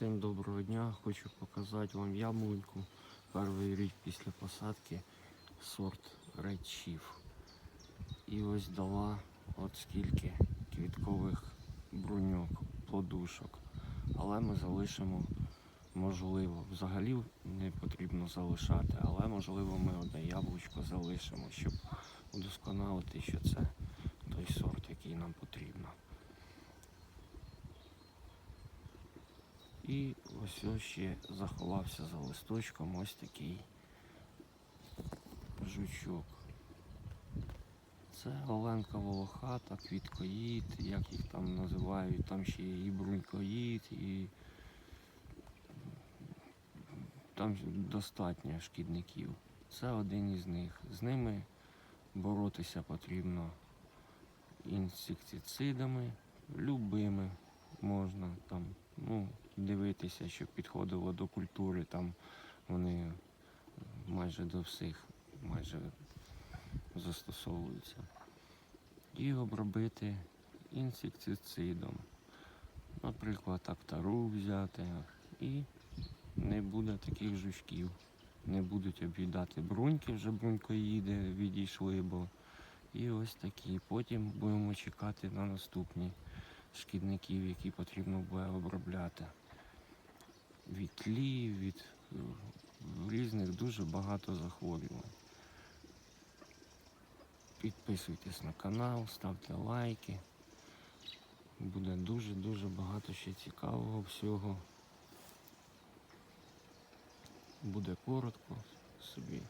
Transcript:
Всім доброго дня. Хочу показати вам яблуньку. Перший рік після посадки сорт Chief. І ось дала от скільки квіткових бруньок, плодушок. Але ми залишимо, можливо, взагалі не потрібно залишати, але можливо ми одне яблучко залишимо, щоб удосконалити, що це той сорт, який нам потрібно. І ось ще заховався за листочком ось такий жучок. Це Оленка волохата, квіткоїд, як їх там називають, там ще є і брунькоїд, і там достатньо шкідників. Це один із них. З ними боротися потрібно інсектицидами, любими можна дивитися, щоб підходило до культури, там вони майже до всіх майже застосовуються. І обробити інсектицидом. Наприклад, актару взяти і не буде таких жучків. Не будуть об'їдати бруньки, вже брунькоїди відійшли, бо і ось такі. Потім будемо чекати на наступні шкідників, які потрібно буде обробляти. Від тлі, від е, різних дуже багато захворювань. Підписуйтесь на канал, ставте лайки. Буде дуже-дуже багато ще цікавого всього. Буде коротко собі